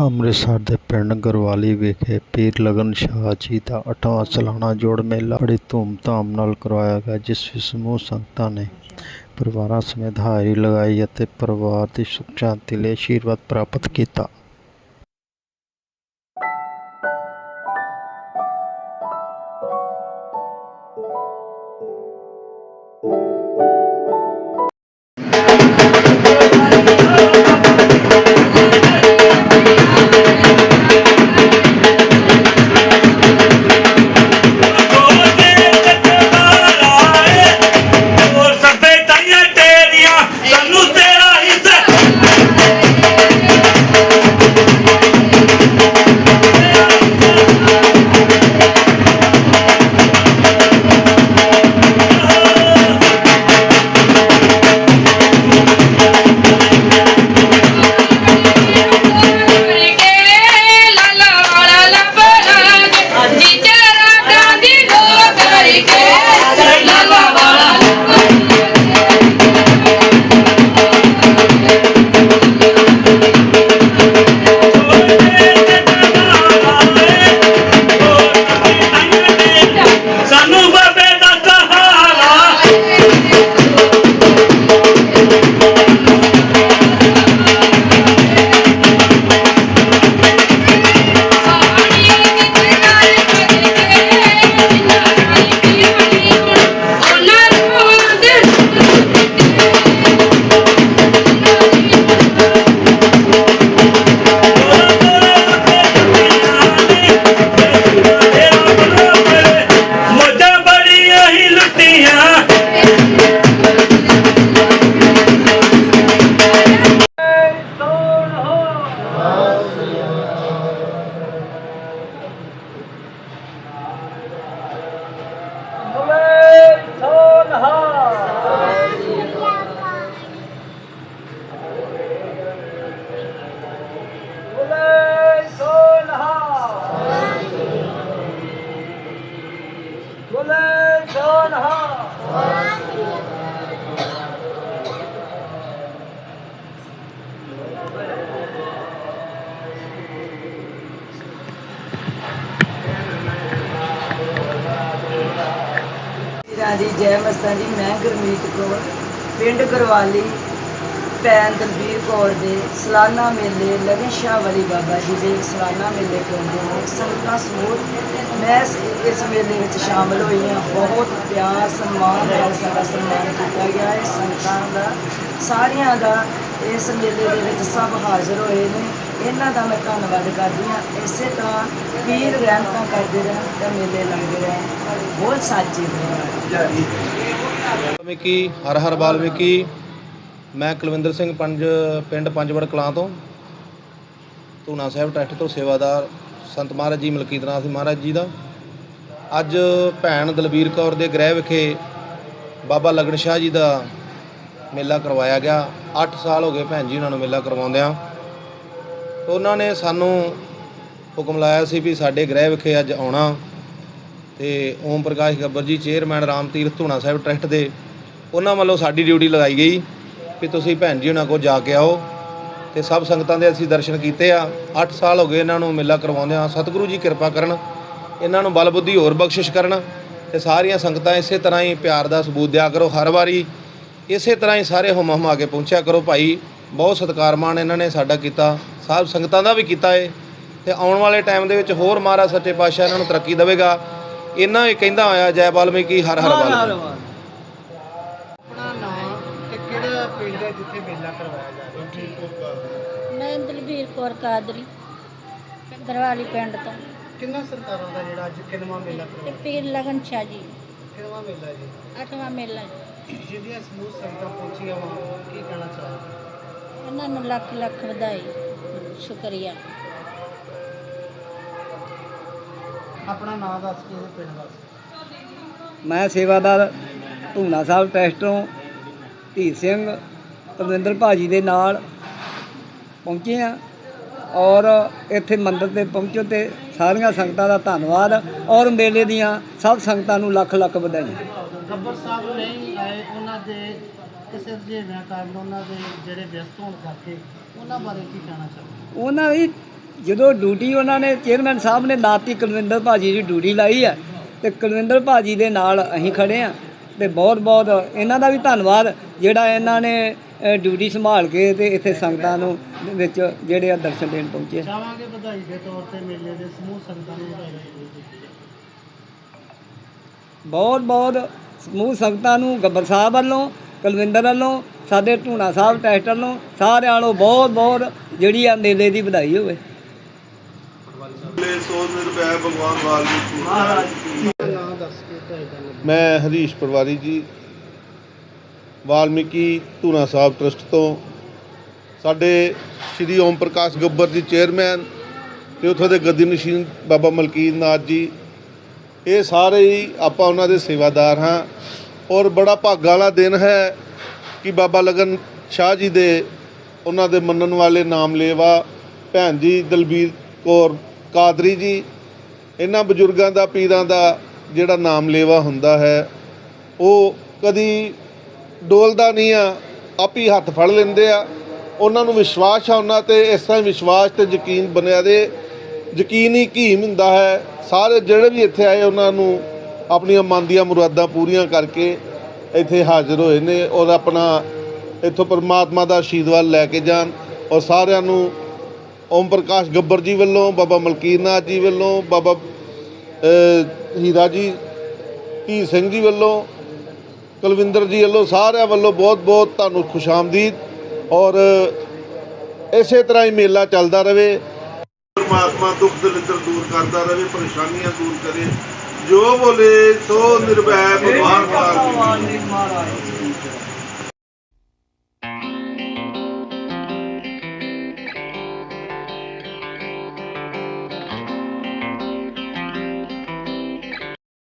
ਅੰਮ੍ਰਿਤਸਰ ਦੇ ਪਿੰਡ ਗੁਰਵਾਲੀ ਵਿਖੇ ਪੀਰ ਲਗਨ ਸ਼ਾਹ ਜੀ ਦਾ ਅੱਠਵਾਂ ਸਾਲਾਨਾ ਜੋੜ ਮੇਲਾ ਬੜੀ ਧੂਮਧਾਮ ਨਾਲ ਕਰਵਾਇਆ ਗਿਆ, ਜਿਸ ਵਿੱਚ ਸਮੂਹ ਸੰਗਤਾਂ ਨੇ ਪਰਿਵਾਰਾਂ ਸਮੇਤ ਹਾਜ਼ਰੀ ਲਗਾਈ ਅਤੇ ਪਰਿਵਾਰ ਦੀ ਸੁਖ ਸ਼ਾਂਤੀ ਲਈ ਆਸ਼ੀਰਵਾਦ ਪ੍ਰਾਪਤ ਕੀਤਾ। ਸਾਨੂੰ ਜੀ ਜੈ ਮਸਤਾਂ ਜੀ ਮੈਂ ਗੁਰਮੀਤ ਕੌਰ ਪਿੰਡ ਗਰਵਾਲੀ ਭੈਣ ਦਲਬੀਰ ਕੌਰ ਦੇ ਸਾਲਾਨਾ ਮੇਲੇ ਲਗਨ ਸ਼ਾਹ ਵਾਲੀ ਬਾਬਾ ਜੀ ਦੇ ਸਾਲਾਨਾ ਮੇਲੇ ਕਹਿੰਦੇ ਨੇ ਸੰਗਤਾਂ ਸਮੂਹ ਮੈਂ ਇਸ ਮੇਲੇ ਵਿੱਚ ਸ਼ਾਮਲ ਹੋਈ ਹਾਂ। ਬਹੁਤ ਪਿਆਰ, ਸਨਮਾਨ ਨਾਲ ਸਾਡਾ ਸਨਮਾਨ ਕੀਤਾ ਗਿਆ ਹੈ। ਸੰਗਤਾਂ ਦਾ, ਸਾਰਿਆਂ ਦਾ ਇਸ ਮੇਲੇ ਦੇ ਵਿੱਚ ਸਭ ਹਾਜ਼ਰ ਹੋਏ ਨੇ। ਇਹਨਾਂ ਦਾ ਮੈਂ ਧੰਨਵਾਦ ਕਰਦੀ ਹਾਂ। ਇਸੇ ਤਰ੍ਹਾਂ ਪੀਰ ਰਹਿਮਤਾਂ ਕਰਦੇ ਰਹਿਣ ਤਾਂ ਮੇਲੇ ਲੱਗਦੇ ਰਹਿਣ ਬਹੁਤ ਸਾਚੇ ਨੇ ਵਾਲਮੀਕੀ ਹਰ ਹਰ ਵਾਲਮੀਕੀ ਮੈਂ ਕੁਲਵਿੰਦਰ ਸਿੰਘ ਪੰਜ, ਪਿੰਡ ਪੰਜਵੜ ਕਲਾਂ ਤੋਂ, ਧੂਣਾ ਸਾਹਿਬ ਟਰੱਸਟ ਤੋਂ ਸੇਵਾਦਾਰ ਸੰਤ ਮਹਾਰਾਜ ਜੀ ਮਲਕੀਤਨਾਥ ਮਹਾਰਾਜ ਜੀ ਦਾ। ਅੱਜ ਭੈਣ ਦਲਬੀਰ ਕੌਰ ਦੇ ਗ੍ਰਹਿ ਵਿਖੇ ਬਾਬਾ ਲਗਨ ਸ਼ਾਹ ਜੀ ਦਾ ਮੇਲਾ ਕਰਵਾਇਆ ਗਿਆ। 8 ਸਾਲ ਹੋ ਗਏ ਭੈਣ ਜੀ ਉਹਨਾਂ ਨੂੰ ਮੇਲਾ ਕਰਵਾਉਂਦਿਆਂ। ਉਹਨਾਂ ਨੇ ਸਾਨੂੰ ਹੁਕਮ ਲਾਇਆ ਸੀ ਵੀ ਸਾਡੇ ਗ੍ਰਹਿ ਵਿਖੇ ਅੱਜ ਆਉਣਾ। ਤੇ ਓਮ ਪ੍ਰਕਾਸ਼ ਗੱਬਰ ਜੀ, ਚੇਅਰਮੈਨ ਰਾਮ ਤੀਰਥ ਧੂਣਾ ਸਾਹਿਬ ਟਰੱਸਟ ਦੇ, ਉਹਨਾਂ ਵੱਲੋਂ ਸਾਡੀ ਡਿਊਟੀ ਲਗਾਈ ਗਈ। ਵੀ ਤੁਸੀਂ ਭੈਣ ਜੀ ਉਹਨਾਂ ਕੋਲ ਜਾ ਕੇ ਆਓ। ਤੇ ਸਭ ਸੰਗਤਾਂ ਦੇ ਅਸੀਂ ਦਰਸ਼ਨ ਕੀਤੇ ਆ। 8 ਸਾਲ ਹੋ ਗਏ ਇਹਨਾਂ ਨੂੰ ਮੇਲਾ ਕਰਵਾਉਂਦੇ ਆ। ਸਤਿਗੁਰੂ ਜੀ ਕਿਰਪਾ ਕਰਨ। ਇਹਨਾਂ ਨੂੰ ਬਲ ਬੁੱਧੀ ਹੋਰ ਬਖਸ਼ਿਸ਼ ਕਰਨ। ਤੇ ਸਾਰੀਆਂ ਸੰਗਤਾਂ ਇਸੇ ਤਰ੍ਹਾਂ ਹੀ ਪਿਆਰ ਦਾ ਸਬੂਤ ਦਿਆ ਕਰੋ ਹਰ ਵਾਰੀ। ਇਸੇ ਤਰ੍ਹਾਂ ਹੀ ਸਾਰੇ ਹੁਮ ਹੁਮਾ ਕੇ ਪਹੁੰਚਿਆ ਕਰੋ ਭਾਈ। ਬਹੁਤ ਸਤਿਕਾਰਮਾਨ ਇਹਨਾਂ ਨੇ ਸਾਡਾ ਕੀਤਾ। ਸਭ ਸੰਗਤਾਂ ਦਾ ਵੀ ਕੀਤਾ ਏ। ਤੇ ਆਉਣ ਵਾਲੇ ਟਾਈਮ ਦੇ ਵਿੱਚ ਹੋਰ ਮਹਾਰਾਜ ਸੱਚੇ ਪਾਤਸ਼ਾਹ ਇਹਨਾਂ ਨੂੰ ਤਰੱਕੀ ਦੇਵੇਗਾ। ਇਹਨਾਂ ਇਹ ਕਹਿੰਦਾ ਹੋਇਆ ਜੈ ਵਾਲਮੀਕੀ ਹਰ ਹਰ ਤੇ ਕਿਹੜਾ ਪਿੰਡ ਹੈ ਜਿੱਥੇ ਮੇਲਾ ਕਰਵਾਇਆ ਜਾ ਰਿਹਾ? ਮੈਂ ਦਲਬੀਰ ਕੌਰ ਕਾਦਰੀ ਗਰਵਾਲੀ ਪਿੰਡ ਤੋਂ। ਕਿੰਨਾ ਸਰਕਾਰਾਂ ਦਾ ਜਿਹੜਾ ਅੱਜ ਕਿੰਨਵਾਂ ਮੇਲਾ ਤੇ ਕਰਵਾਇਆ ਪੀਰ ਲਗਨ ਸ਼ਾਹ ਜੀ। ਕਿੰਨਵਾਂ ਮੇਲਾ ਜੀ? ਅੱਠਵਾਂ ਮੇਲਾ ਜੀ। ਜਿਹਦੀਆਂ ਸਮੂਹ ਸੰਗਤਾਂ ਪਹੁੰਚੀਆਂ ਵਾ ਕੀ ਕਹਿਣਾ ਚਾਹੁੰਦੇ ਇਹਨਾਂ ਨੂੰ ਲੱਖ ਲੱਖ ਵਧਾਈ ਸ਼ੁਕਰੀਆ। ਆਪਣਾ ਨਾਮ ਦੱਸ ਕੇ ਪਿੰਡ ਦੱਸ ਮੈਂ ਸੇਵਾਦਾਰ ਧੂਨਾ ਸਾਹਿਬ ਟਰੱਸਟ ਤੋਂ। ਧੀਰ ਸਿੰਘ ਕੁਲਵਿੰਦਰ ਭਾਜੀ ਦੇ ਨਾਲ ਪਹੁੰਚੇ ਆ ਔਰ ਇੱਥੇ ਮੰਦਿਰ ਤੇ ਪਹੁੰਚੋ ਤੇ ਸਾਰੀਆਂ ਸੰਗਤਾਂ ਦਾ ਧੰਨਵਾਦ ਔਰ ਮੇਲੇ ਦੀਆਂ ਸਭ ਸੰਗਤਾਂ ਨੂੰ ਲੱਖ ਲੱਖ ਵਧਾਈਆਂ। ਗੱਬਰ ਸਾਹਿਬ ਨਹੀਂ ਆਏ ਉਹਨਾਂ ਦੇ ਕਿਸੇ ਜਿਵੇਂ ਕਾਰਨ ਉਹਨਾਂ ਦੇ ਜਿਹੜੇ ਵਿਅਸਤ ਹੋਣ ਕਰਕੇ ਉਹਨਾਂ ਬਾਰੇ ਕੀ ਕਹਿਣਾ ਚਾਹੁੰਦੇ ਉਹਨਾਂ ਵੀ ਜਦੋਂ ਡਿਊਟੀ ਉਹਨਾਂ ਨੇ ਚੇਅਰਮੈਨ ਸਾਹਿਬ ਨੇ ਲਾਤੀ ਕੁਲਵਿੰਦਰ ਭਾਜੀ ਦੀ ਡਿਊਟੀ ਲਾਈ ਆ ਤੇ ਕੁਲਵਿੰਦਰ ਭਾਜੀ ਦੇ ਨਾਲ ਅਸੀਂ ਖੜੇ ਆ ਤੇ ਬਹੁਤ ਬਹੁਤ ਇਹਨਾਂ ਦਾ ਵੀ ਧੰਨਵਾਦ ਜਿਹੜਾ ਇਹਨਾਂ ਨੇ ਡਿਊਟੀ ਸੰਭਾਲ ਕੇ ਤੇ ਇੱਥੇ ਸੰਗਤਾਂ ਨੂੰ ਵਿੱਚ ਜਿਹੜੇ ਆ ਦਰਸ਼ਨ ਦੇਣ ਪਹੁੰਚੇ। ਚਾਹਾਂਗੇ ਵਧਾਈ ਦੇ ਤੌਰ ਤੇ ਮੇਲੇ ਦੇ ਸਮੂਹ ਸੰਗਤਾਂ ਨੂੰ ਵਧਾਈ ਦਿੰਦੇ ਬਹੁਤ ਬਹੁਤ ਸਮੂਹ ਸੰਗਤਾਂ ਨੂੰ ਗੱਬਰ ਸਾਹਿਬ ਵੱਲੋਂ ਕੁਲਵਿੰਦਰ ਵੱਲੋਂ ਸਾਡੇ ਢੂਣਾ ਸਾਹਿਬ ਟੈਸਟ ਵੱਲੋਂ ਸਾਰਿਆਂ ਵੱਲੋਂ ਬਹੁਤ ਬਹੁਤ ਜਿਹੜੀ ਆ ਮੇਲੇ ਦੀ ਵਧਾਈ ਹੋਵੇ। ਸੋ ਨਿਰਭੈ ਭਗਵਾਨ ਵਾਲਮੀਕੀ ਨਾਂ ਦੱਸ ਕੇ ਤੁਹਾਡਾ ਨਾਮ ਮੈਂ ਹਰੀਸ਼ ਪਰਵਾਰੀ ਜੀ ਵਾਲਮੀਕੀ ਧੂਨਾ ਸਾਹਿਬ ਟਰਸਟ ਤੋਂ। ਸਾਡੇ ਸ਼੍ਰੀ ਓਮ ਪ੍ਰਕਾਸ਼ ਗੱਬਰ ਜੀ ਚੇਅਰਮੈਨ ਤੇ ਉੱਥੋਂ ਦੇ ਗੱਦੀ ਨਸ਼ੀਨ ਬਾਬਾ ਮਲਕੀਤ ਨਾਥ ਜੀ। ਇਹ ਸਾਰੇ ਹੀ ਆਪਾਂ ਉਹਨਾਂ ਦੇ ਸੇਵਾਦਾਰ ਹਾਂ ਔਰ ਬੜਾ ਭਾਗਾਂ ਵਾਲਾ ਦਿਨ ਹੈ ਕਿ ਬਾਬਾ ਲਗਨ ਸ਼ਾਹ ਜੀ ਦੇ ਉਹਨਾਂ ਦੇ ਮੰਨਣ ਵਾਲੇ ਨਾਮ ਲੇਵਾ ਭੈਣ ਜੀ ਦਲਬੀਰ ਕੌਰ ਕਾਦਰੀ ਜੀ, ਇਹਨਾਂ ਬਜ਼ੁਰਗਾਂ ਦਾ, ਪੀਰਾਂ ਦਾ ਜਿਹੜਾ ਨਾਮ ਲੇਵਾ ਹੁੰਦਾ ਹੈ, ਉਹ ਕਦੀ ਡੋਲਦਾ ਨਹੀਂ ਆ, ਆਪ ਹੀ ਹੱਥ ਫੜ ਲੈਂਦੇ ਆ। ਉਹਨਾਂ ਨੂੰ ਵਿਸ਼ਵਾਸ ਆ ਉਹਨਾਂ ਤੇ, ਇਸ ਤਰ੍ਹਾਂ ਹੀ ਵਿਸ਼ਵਾਸ ਤੇ ਯਕੀਨ ਬਣਿਆ ਦੇ ਯਕੀਨ ਹੀ ਕੀਮ ਹੁੰਦਾ ਹੈ, ਸਾਰੇ ਜਿਹੜੇ ਵੀ ਇੱਥੇ ਆਏ, ਉਹਨਾਂ ਨੂੰ ਆਪਣੀਆਂ ਮਨ ਦੀਆਂ ਮੁਰਾਦਾਂ ਪੂਰੀਆਂ ਕਰਕੇ ਇੱਥੇ ਹਾਜ਼ਰ ਹੋਏ ਨੇ ਔਰ ਆਪਣਾ ਇੱਥੋਂ ਪਰਮਾਤਮਾ ਦਾ ਆਸ਼ੀਰਵਾਦ ਲੈ ਕੇ ਜਾਣ ਔਰ ਸਾਰਿਆਂ ਨੂੰ ਓਮ ਪ੍ਰਕਾਸ਼ ਗੱਬਰ ਜੀ ਵੱਲੋਂ, ਬਾਬਾ ਮਲਕੀਰਨਾਥ ਜੀ ਵੱਲੋਂ, ਬਾਬਾ ਹੀਰਾ ਜੀ ਧੀ ਸਿੰਘ ਜੀ ਵੱਲੋਂ, ਕੁਲਵਿੰਦਰ ਜੀ ਵੱਲੋਂ, ਸਾਰਿਆਂ ਵੱਲੋਂ ਬਹੁਤ ਬਹੁਤ ਤੁਹਾਨੂੰ ਖੁਸ਼ਾਮਦੀਦ ਔਰ ਇਸੇ ਤਰ੍ਹਾਂ ਹੀ ਮੇਲਾ ਚੱਲਦਾ ਰਹੇ। ਪਰਮਾਤਮਾ ਦੁੱਖ ਦਲਿੱਦਰ ਦੂਰ ਕਰਦਾ ਰਹੇ, ਪਰੇਸ਼ਾਨੀਆਂ ਦੂਰ ਕਰੇ। ਜੋ ਬੋਲੇ, ਸੋ ਨਿਰਭੈ, ਭਗਵਾਨ ਵਾਲਮੀਕੀ ਭਗਵਾਨ